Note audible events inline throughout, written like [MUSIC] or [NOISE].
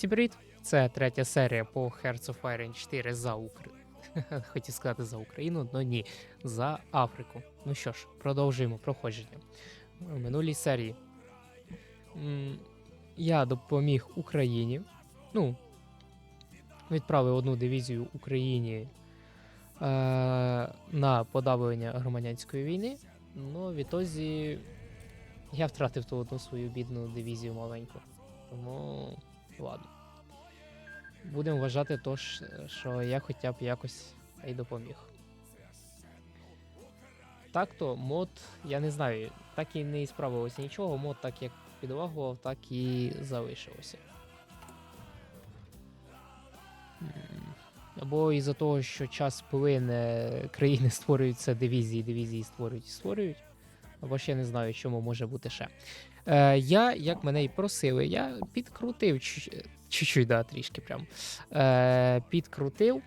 Всім привіт! Це третя серія по Hearts of Iron 4 за Україну. [LAUGHS] Хотів сказати за Україну, але ні, за Африку. Ну що ж, продовжуємо проходження. У минулій серії я допоміг Україні. Ну, відправив одну дивізію Україні е, на подавлення громадянської війни. Ну, відтоді я втратив ту одну свою бідну дивізію маленьку. Тому ладно. Будемо вважати то, що я хоча б якось й допоміг. Так то мод, я не знаю, так і не справилося нічого, мод так як підлагував, так і залишилося. Або із-за того, що час плине, країни створюються дивізії, дивізії створюють і створюють. Ж я не знаю, чому може бути ще. Е, я, як мене і просили, я підкрутив чуть- чуть-чуть, да, трішки прям. Е, підкрутив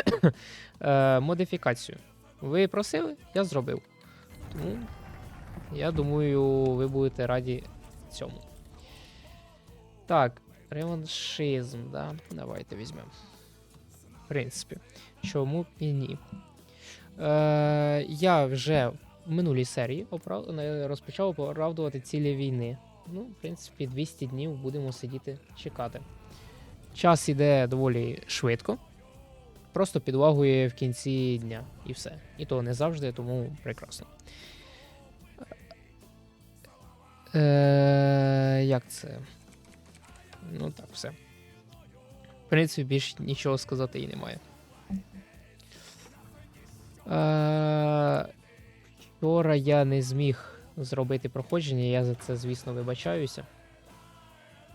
[COUGHS] е, модифікацію. Ви просили, я зробив. Тому я думаю, ви будете раді цьому. Так, реваншизм, да. Давайте візьмемо. В принципі, чому і ні. Е, я вже минулій серії оправ... розпочав оправдувати цілі війни. Ну, в принципі, 200 днів будемо сидіти чекати. Час іде доволі швидко. Просто підлагує в кінці дня і все. І то не завжди, тому прекрасно. Е, як це? Ну так, все. В принципі, більш нічого сказати і немає. Е, вчора я не зміг зробити проходження, я за це, звісно, вибачаюся.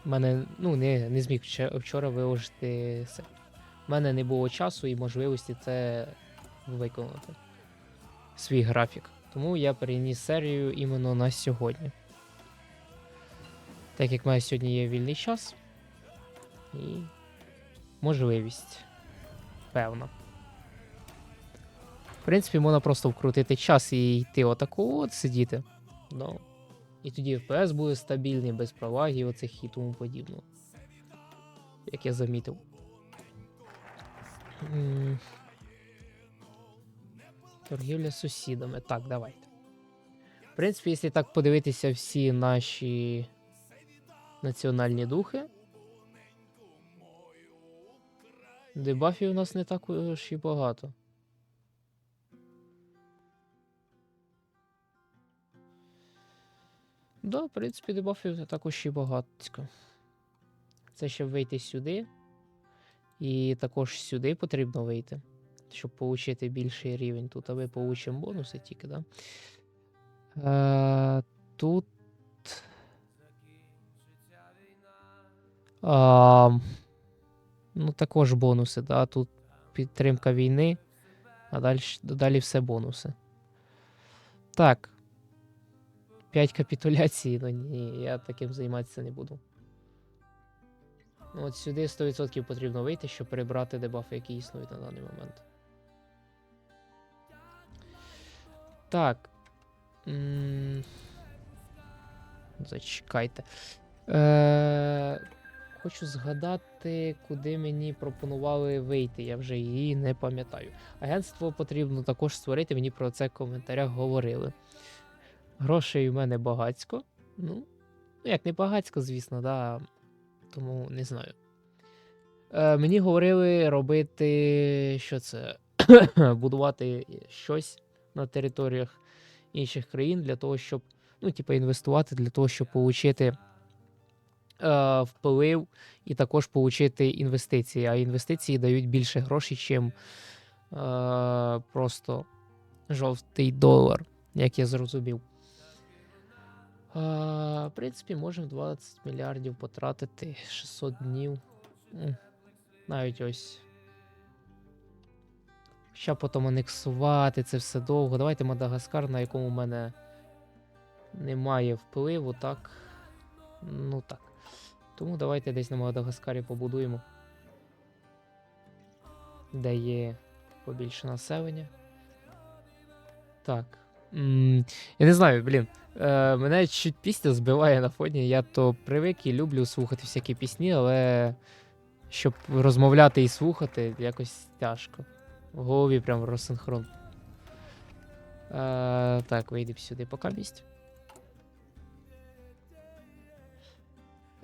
Мене, ну, не, не зміг вчора виложити це. У мене не було часу і можливості це виконати. Свій графік. Тому я переніс серію іменно на сьогодні. Так як мене сьогодні є вільний час і можливість. Певна. В принципі, можна просто вкрутити час і йти отаку от сидіти. Ну. І тоді FPS буде стабільний, без провагів оцих і тому подібного. Як я замітив. Торгівля з сусідами. Так, давайте. В принципі, якщо так подивитися всі наші національні духи. Дебафів у нас не так уж і багато. Да, в принципі, дебафів також і багатько. Це щоб вийти сюди. І також сюди потрібно вийти, щоб отримати більший рівень. Тут а ми получимо бонуси тільки, да? Е, тут. А, ну, також бонуси, да? Тут підтримка війни, а далі, далі все бонуси. Так. 5 капітуляцій, ну ні, я таким займатися не буду. От сюди 100% потрібно вийти, щоб перебрати дебафи, які існують на даний момент. Так. Зачекайте. Е, Хочу згадати, куди мені пропонували вийти. Я вже її не пам'ятаю. Агентство потрібно також створити, мені про це в коментарях говорили. Грошей у мене багацько. Ну, ну як не багацько, звісно, да. Тому не знаю. Е, мені говорили робити, що це? [COUGHS] будувати щось на територіях інших країн для того, щоб, ну, типу, інвестувати для того, щоб отримати е, вплив і також отримати інвестиції. А інвестиції дають більше грошей, чим е, просто жовтий долар, як я зрозумів. В принципі, можемо 20 мільярдів потратити 600 днів. Навіть ось. Ще потім анексувати це все довго. Давайте Мадагаскар, на якому в мене немає впливу, так. Ну так. Тому давайте десь на Мадагаскарі побудуємо. Де є побільше населення. Так. Я не знаю, блін. Е, мене чуть пісня збиває на фоні. Я то привик і люблю слухати всякі пісні, але щоб розмовляти і слухати, якось тяжко. В голові прям розсинхрон. Е, так, вийди сюди поки місць.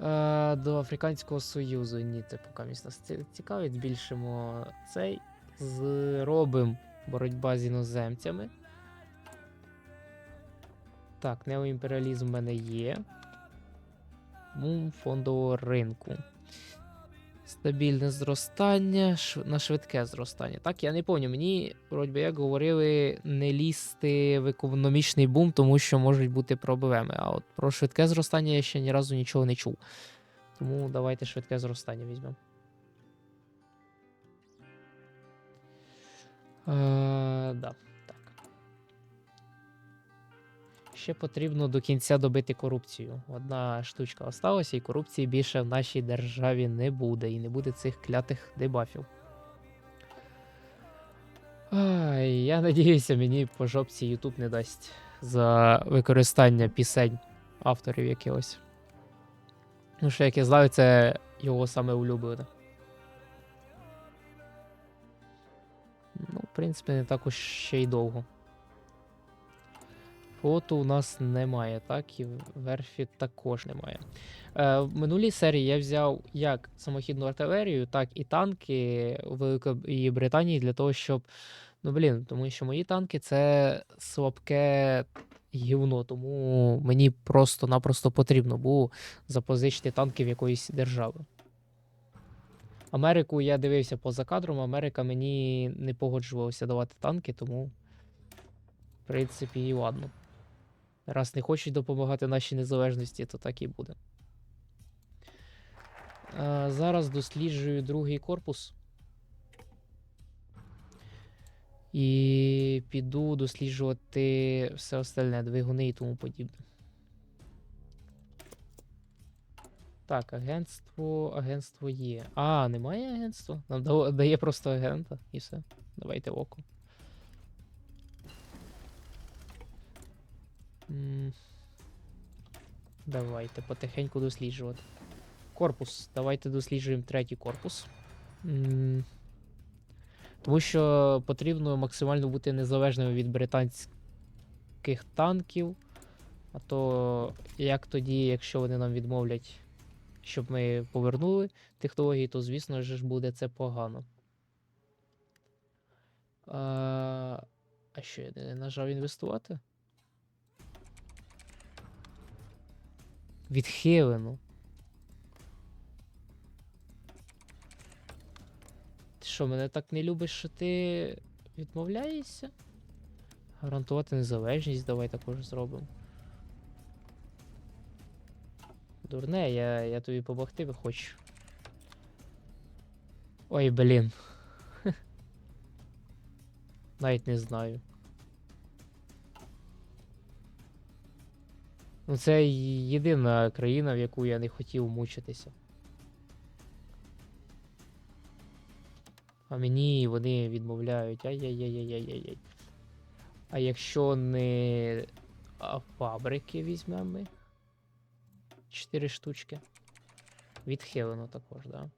Е, до Африканського Союзу. Ні, це поки місць нас цікавить. Збільшимо цей. Зробимо боротьба з іноземцями. Так, неоімперіалізм в мене є. Мум фондового ринку. Стабільне зростання, на швидке зростання. Так, я не пам'ятаю, мені, вроді як говорили, не лізти в економічний бум, тому що можуть бути проблеми. А от про швидке зростання я ще ні разу нічого не чув. Тому давайте швидке зростання візьмемо. Е, да, Ще потрібно до кінця добити корупцію. Одна штучка осталася, і корупції більше в нашій державі не буде. І не буде цих клятих дебафів. Ай, я надіюся, мені по жопці YouTube не дасть за використання пісень авторів якихось. Ну, що, як я знаю, це його саме улюблене. Ну, в принципі, не так уж ще й довго. Фото у нас немає, так, і верфі також немає. Е, в минулій серії я взяв як самохідну артилерію, так і танки у Великої Британії для того, щоб. Ну, блін, тому що мої танки це слабке гівно, тому мені просто-напросто потрібно було запозичити танки в якоїсь держави. Америку я дивився поза кадром, Америка мені не погоджувалася давати танки, тому, в принципі, і ладно. Раз не хочуть допомагати нашій незалежності, то так і буде. А, зараз досліджую другий корпус. І піду досліджувати все остальне, двигуни і тому подібне. Так, агентство, агентство є. А, немає агентства? Нам дає просто агента і все. Давайте око. Давайте потихеньку досліджувати. Корпус. Давайте досліджуємо третій корпус. Тому що потрібно максимально бути незалежними від британських танків. А то як тоді, якщо вони нам відмовлять, щоб ми повернули технології, то звісно ж буде це погано. А, а що я не нажав інвестувати? Відхилено. Ти що, мене так не любиш, що ти відмовляєшся? Гарантувати незалежність, давай також зробимо. Дурне, я, я тобі помогти би хочу. Ой, блін. [LAUGHS] Навіть не знаю. Ну, це єдина країна, в яку я не хотів мучитися. А мені вони відмовляють. Ай-яй-яй-яй-яй-яй. А якщо не а, фабрики візьмемо ми? Чотири штучки. Відхилено також, да.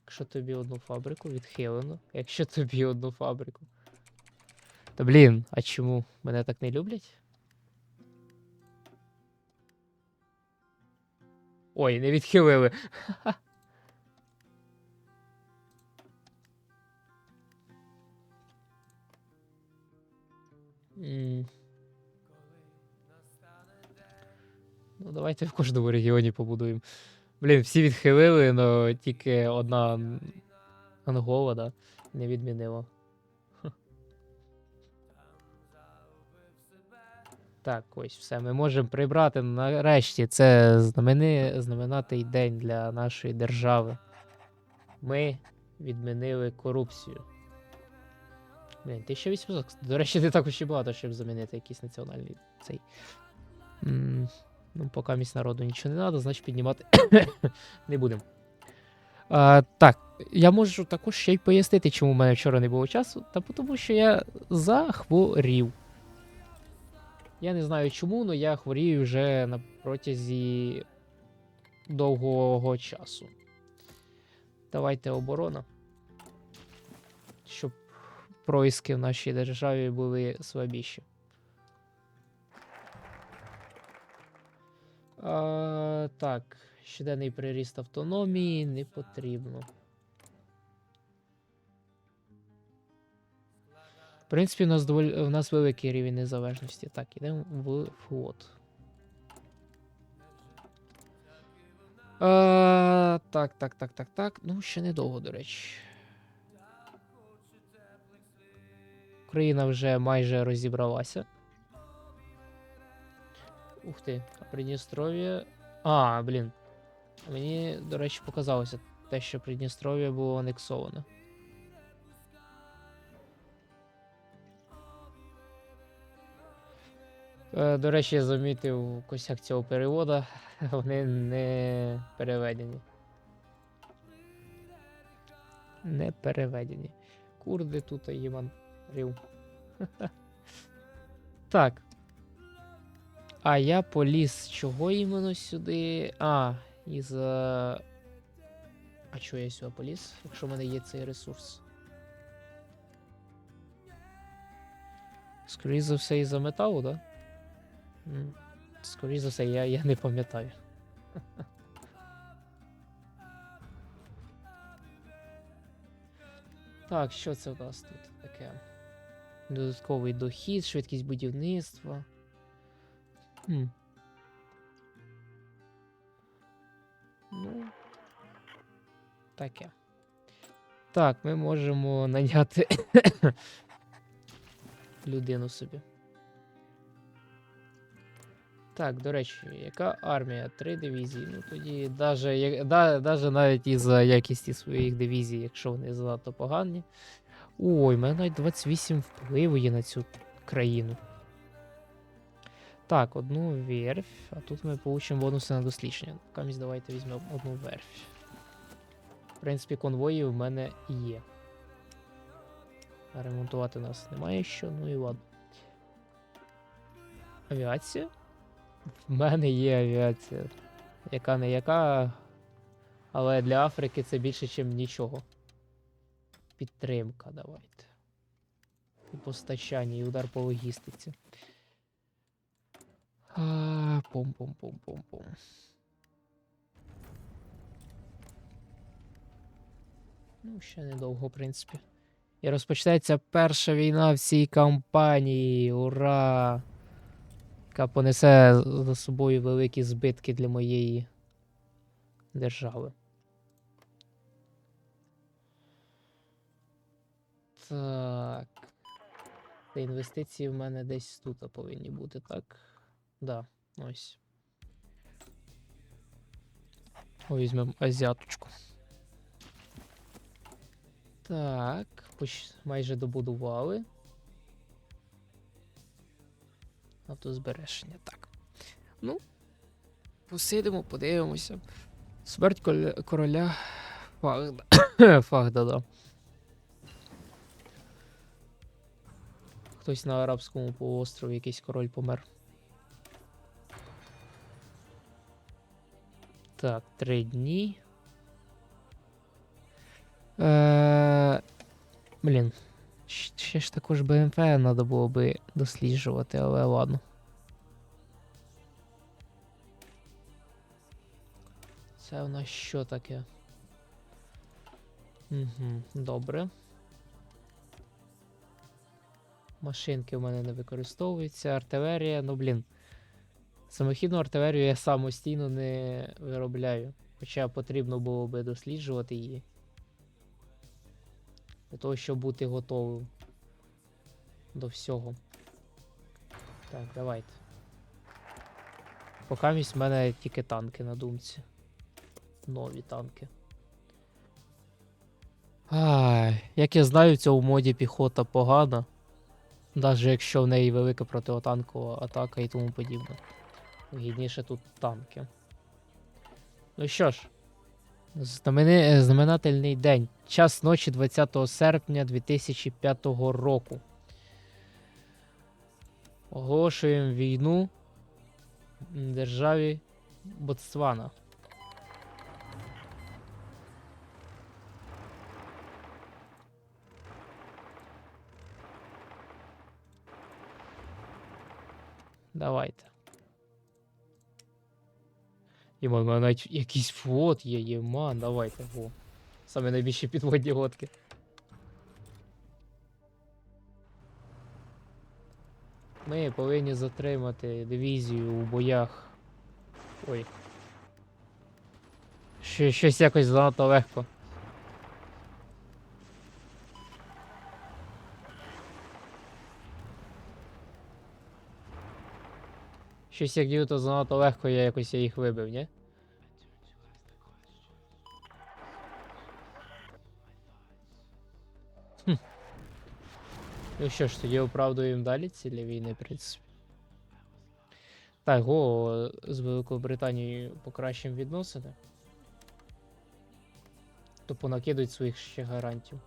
Якщо тобі одну фабрику, відхилено. Якщо тобі одну фабрику. Та блін, а чому? Мене так не люблять? Ой, не відхилили. Ну, давайте в кожному регіоні побудуємо. Блін, всі відхилили, але тільки одна Ангола, да, не відмінила. Так, ось все. Ми можемо прибрати нарешті. Це знамени, знаменатий день для нашої держави. Ми відмінили корупцію. Блін, 1800. До речі, не так і багато, щоб замінити якийсь національний цей. М, Ну, поки місць народу нічого не треба, значить піднімати [COUGHS] не будемо. А, так, я можу також ще й пояснити, чому в мене вчора не було часу. Та тому, що я захворів. Я не знаю чому, але я хворію вже на протязі довгого часу. Давайте оборона. Щоб происки в нашій державі були слабіші. А, так, щоденний приріст автономії не потрібно. Принципі, у нас доволі у нас великий рівень незалежності. Так, ідемо в флот. А, так, так, так, так, так. Ну, ще недовго, до речі. Україна вже майже розібралася. Ух ти, а Придністров'я. А, блін. Мені, до речі, показалося те, що Придністров'я було анексовано. До речі, я замітив косяк цього перевода. [LAUGHS] Вони не переведені. Не переведені. Курди тут Єван Рів. [LAUGHS] Так. А я поліз чого іменно сюди? А, із. е, А чого я сюди поліз, якщо в мене є цей ресурс? Скоріше за все, із-за металу, да? Скоріше за все, я, я не пам'ятаю. Так, що це у нас тут таке? Додатковий дохід, швидкість будівництва. Хм. Ну. Таке. Так, ми можемо наняти [COUGHS] людину собі. Так, до речі, яка армія? Три дивізії. Ну тоді даже, да, навіть із-за якісті своїх дивізій, якщо вони занадто погані. Ой, в мене навіть 28 впливу є на цю країну. Так, одну верфь, а тут ми получимо бонуси на дослідження. Камість давайте візьмемо одну верфь. В принципі, конвої в мене є. А ремонтувати у нас немає що, ну і ладно. Авіація? В мене є авіація. Яка не яка. Але для Африки це більше, ніж нічого. Підтримка, давайте. І постачання, і удар по логістиці. А, Пум-пум-пум-пум-пум. Ну, ще недовго, в принципі. І розпочнеться перша війна в цій кампанії. Ура! Яка понесе за собою великі збитки для моєї держави. Так. Та інвестиції в мене десь тут повинні бути, так? Да, ось. Візьмемо азіаточку. Так, майже добудували. Автозбереження, так. Ну, посидимо, подивимося. Смерть короля Фагда. [COUGHS] Фагдада. Хтось на арабському полуострові, якийсь король помер. Так, три дні. Е, блін. Ще ж також БМП треба було би досліджувати, але ладно. Це у нас що таке? Угу, добре. Машинки в мене не використовуються. Артилерія, ну блін. Самохідну артилерію я самостійно не виробляю. Хоча потрібно було би досліджувати її. Для того, щоб бути готовим до всього. Так, давайте. Покамість в мене тільки танки на думці. Нові танки. Ай, як я знаю, в цьому моді піхота погана. Навіть якщо в неї велика протитанкова атака і тому подібне. Гідніше тут танки. Ну що ж, Знамени... Знаменательний день. Час ночі 20 серпня 2005 року. Оголошуємо війну державі Ботсвана. Давайте. Єма, у мене навіть якийсь флот є, єма, давайте, во. Саме найбільші підводні лодки. Ми повинні затримати дивізію у боях. Ой. Що, щось якось занадто легко. Щось як дію, то занадто легко я якось я їх вибив, ні? Хм. Ну що ж, тоді оправдуємо далі цілі війни, в принципі. Так, го з Великою Британією покращимо відносини. То понакидують своїх ще гарантів.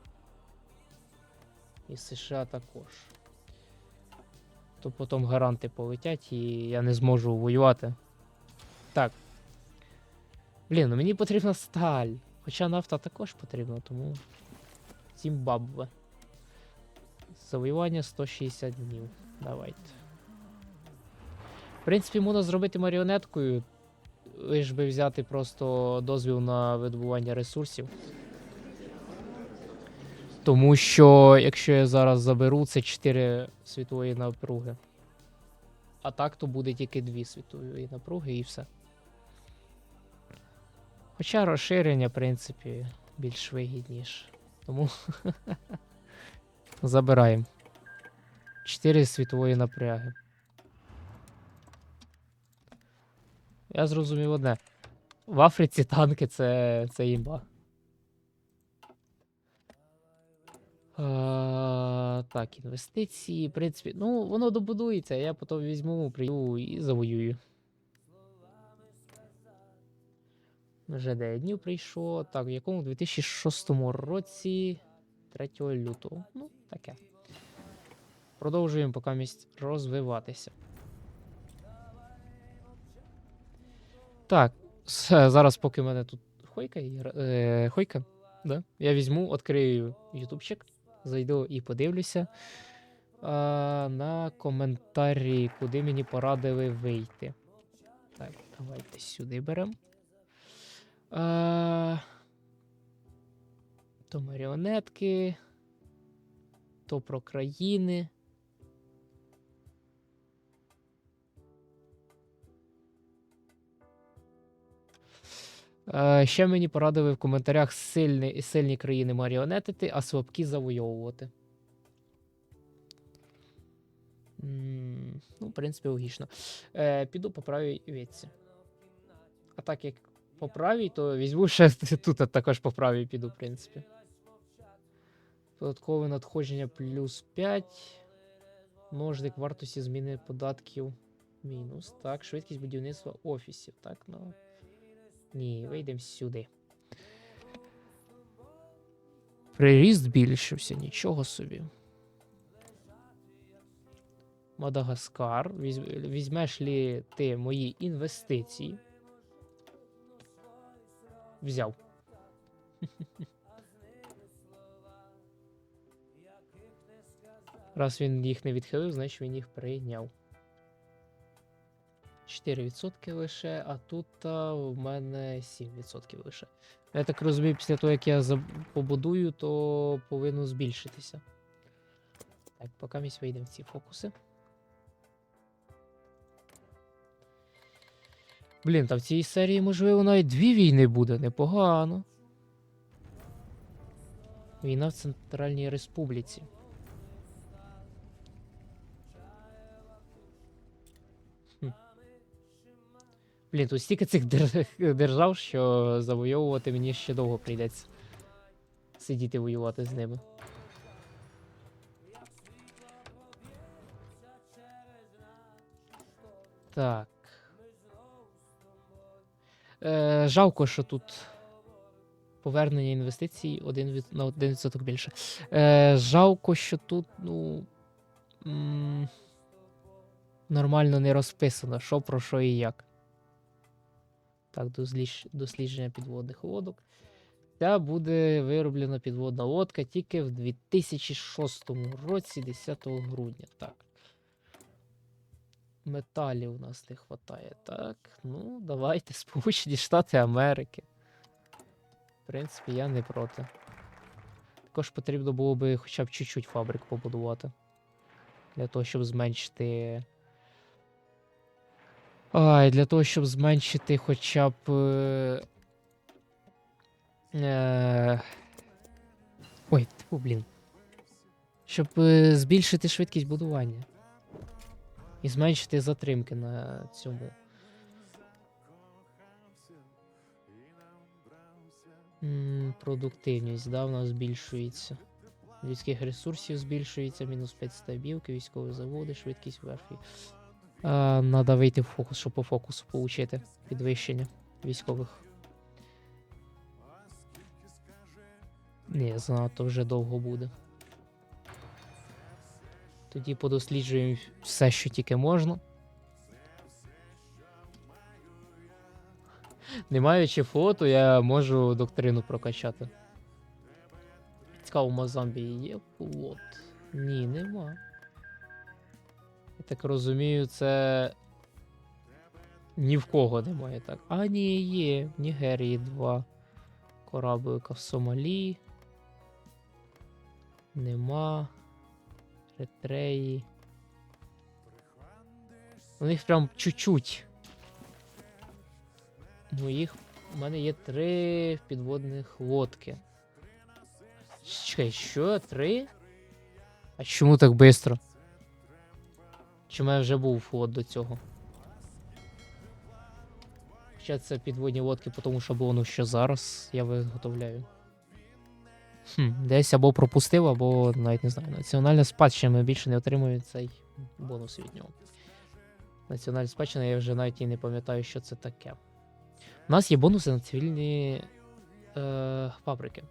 І США також. То потім гаранти полетять і я не зможу воювати. Так. Блін, ну мені потрібна сталь. Хоча нафта також потрібна, тому. Зімбабве. Завоювання 160 днів. Давайте. В принципі, можна зробити маріонеткою. Лиш би взяти просто дозвіл на видобування ресурсів. Тому що, якщо я зараз заберу, це 4 світової напруги. А так то буде тільки 2 світової напруги і все. Хоча розширення, в принципі, більш вигідніше. Тому [LAUGHS] забираємо. 4 світової напряги. Я зрозумів одне. В Африці танки це, це імба. А, так, інвестиції, в принципі, ну, воно добудується, я потім візьму, прийду і завоюю. Вже 9 днів прийшло. Так, в якому? В 2006 році 3 лютого. Ну, таке. Продовжуємо поки місць розвиватися. Так, зараз, поки в мене тут хойка, е, хойка, да? я візьму, відкрию ютубчик, зайду і подивлюся а, на коментарі, куди мені порадили вийти. Так, давайте сюди беремо. То маріонетки, то про країни. Ще мені порадили в коментарях сильні, сильні країни маріонетити, а слабкі завойовувати. Ну, в принципі, логічно. Е, піду по правій віці. А так як по правій, то візьму ще [LAUGHS] тут також по правій піду, в принципі. Податкове надходження плюс 5. Множник вартості зміни податків мінус. Так, швидкість будівництва офісів. Так, ну. Ні, вийдемо сюди. Приріст збільшився, нічого собі. Мадагаскар. Візьмеш лі ти мої інвестиції? Взяв. [LAUGHS] Раз він їх не відхилив, значить він їх прийняв. 4% лише, а тут в мене 7% лише. Я так розумію, після того, як я побудую, то повинно збільшитися. Так, поки ми вийдемо в ці фокуси. Блін, та в цій серії, можливо, навіть дві війни буде, непогано. Війна в Центральній Республіці. Блін, тут стільки цих дер- [LAUGHS] держав, що завойовувати мені ще довго прийдеться. Сидіти воювати з ними. Так. Е, жалко, що тут Повернення інвестицій один від, на 1% більше. Е, жалко, що тут, ну. М- нормально не розписано, що про що і як. Так, дослідження підводних лодок. Ця буде вироблена підводна лодка тільки в 2006 році, 10 грудня. Так. Металів у нас не вистачає. Так, ну, давайте, [LAUGHS] Сполучені Штати Америки. В принципі, я не проти. Також потрібно було би хоча б чуть-чуть фабрик побудувати. Для того, щоб зменшити. Ай, для того, щоб зменшити хоча б. е, Е... Ой, тьфу, блін. Щоб е, збільшити швидкість будування. І зменшити затримки на цьому. Продуктивність, да, збільшується. Людських ресурсів збільшується, мінус 5 стабілки, військові заводи, швидкість верфі. А, надо вийти в фокус, щоб по фокусу отримати підвищення військових. Ні, занадто вже довго буде. Тоді подосліджуємо все, що тільки можна. Не маючи флоту, я можу доктрину прокачати. Цікаво, у Мозамбії є флот? Ні, нема. Так розумію, це. Ні в кого немає так. А, ні, є. В Нігерії два кораблика в Сомалі. Нема. Ретреї. У них прям чуть-чуть. Моїх. У мене є три підводних лодки. Чекай, що? Три? А чому так швидко? Чи в вже був флот до цього? Хоча це підводні лодки, тому що було ну що зараз я виготовляю. Хм, десь або пропустив, або навіть не знаю. Національна спадщина ми більше не отримує цей бонус від нього. Національна спадщина, я вже навіть і не пам'ятаю, що це таке. У нас є бонуси на цивільні е, фабрики.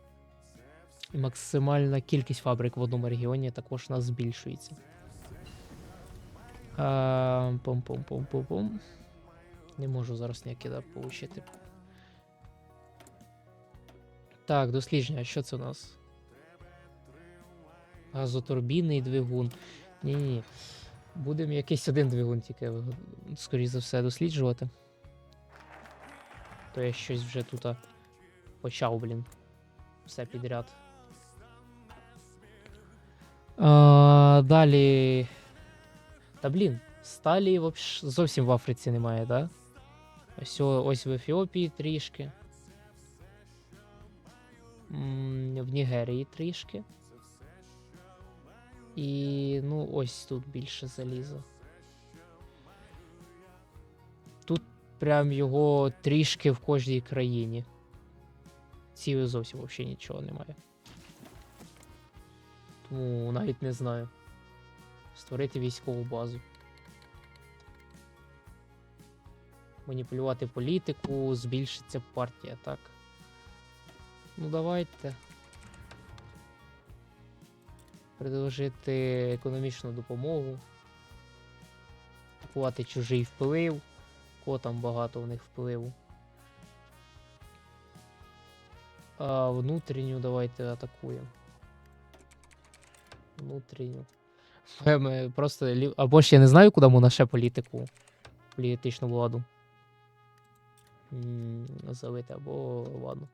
Максимальна кількість фабрик в одному регіоні також у нас збільшується. Пум-пум-пум-пум-пум. Не можу зараз ніякі да, получити. Так, дослідження, що це у нас? Газотурбінний двигун. Ні-ні. Будемо якийсь один двигун тільки, скоріш за все, досліджувати. То я щось вже тут почав, блін. Все підряд. А, далі. Та блін, сталі зовсім в Африці немає, да? Ось, ось в Ефіопії трішки. В Нігерії трішки. І ну ось тут більше заліза. Тут прям його трішки в кожній країні. Ці зовсім взагалі нічого немає. Тому навіть не знаю. Створити військову базу. Маніпулювати політику, збільшиться партія, так. Ну давайте. Предложити економічну допомогу. Купувати чужий вплив. Кого там багато в них впливу. А внутрішню давайте атакуємо. Внутрішню. Ми- Ми просто або ж я не знаю, куди можна ще політику. Політичну владу. М, Залити, або ладно.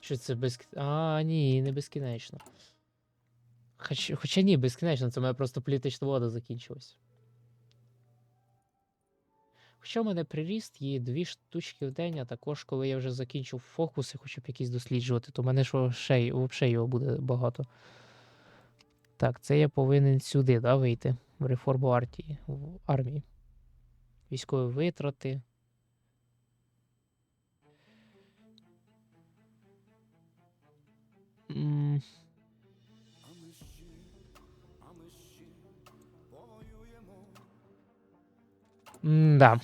Що це без. А, ні, не безкінечно. Хоч, хоча ні, безкінечно, це моя просто політична влада закінчилась. Хоча в мене приріст є дві штучки в день, а також коли я вже закінчив фокуси, хочу б якісь досліджувати, то в мене ж ще, вообще його буде багато. Так, це я повинен сюди, да, вийти. В реформу армії. В армії. Військові витрати. М, Да.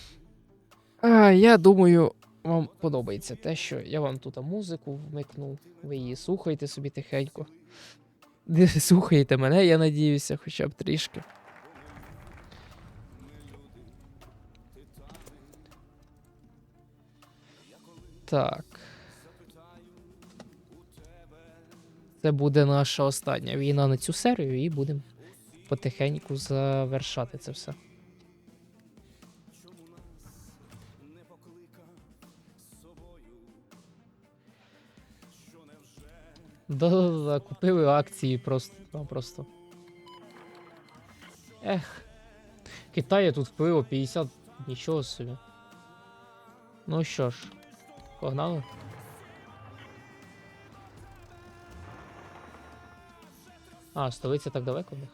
А, я думаю, вам подобається те, що я вам тут музику вмикнув. Ви її слухаєте собі тихенько. Не слухаєте мене, я надіюся, хоча б трішки. Так. Це буде наша остання війна на цю серію, і будемо потихеньку завершати це все. Да-да-да, купили акції просто. Ну. Ех. Китає тут впливо 50. Нічого собі. Ну що ж, погнали. А, столиця так далеко в них.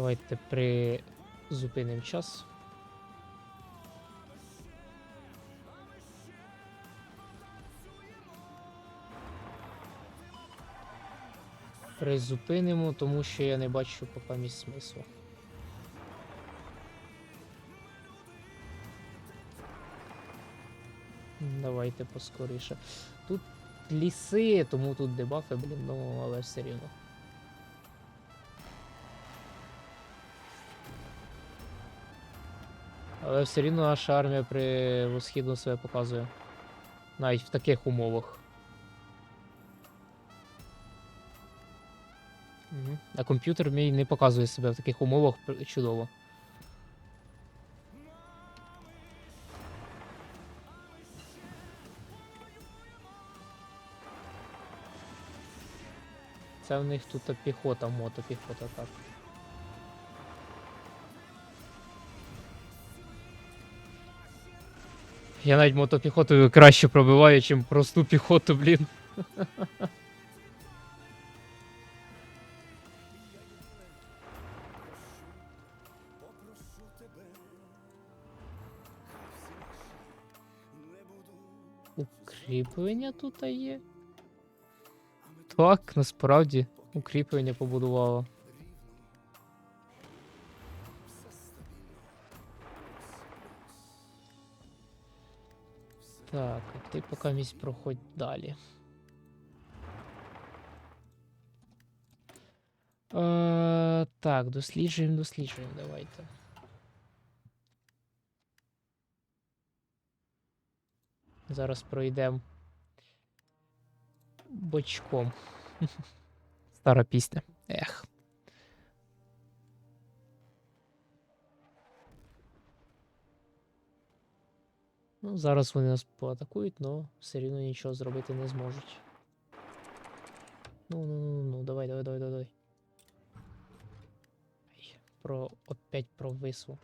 Давайте призупинимо час. Призупинимо, тому що я не бачу поки місць смислу. Давайте поскоріше. Тут ліси, тому тут дебафи, блін, ну але все рівно. Але все рівно наша армія превосхідно себе показує. Навіть в таких умовах. А комп'ютер мій не показує себе в таких умовах чудово. Це в них тут піхота, мотопіхота, так. Я навіть мотопіхотою краще пробиваю, чим просту піхоту, блін. Укріплення тут є. Так, насправді, укріплення побудувало. Так, ти поки місць проходь далі. Е, так, досліджуємо, досліджуємо, давайте. Зараз пройдемо бочком. [LAUGHS] Стара пісня. Ех. Ну, зараз вони нас поатакують, але все рівно нічого зробити не зможуть. Ну, ну, ну, ну, давай, давай, давай, давай. Ай, Про опять про вису.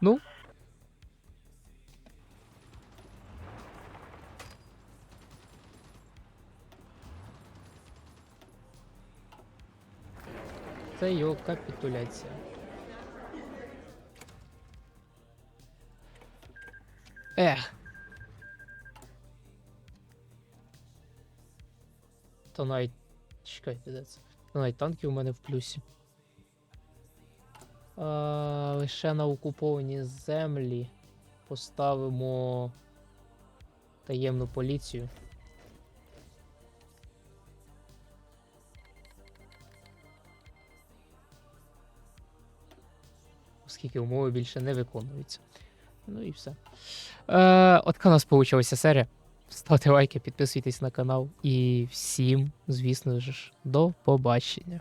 Ну. Це його капітуляція. Ех. То навіть. Чекайте? То навіть танки у мене в плюсі. А, лише на окуповані землі поставимо таємну поліцію. Оскільки умови більше не виконуються. Ну і все. Е, от така у нас вийшла серія. Ставте лайки, підписуйтесь на канал. І всім, звісно ж, до побачення.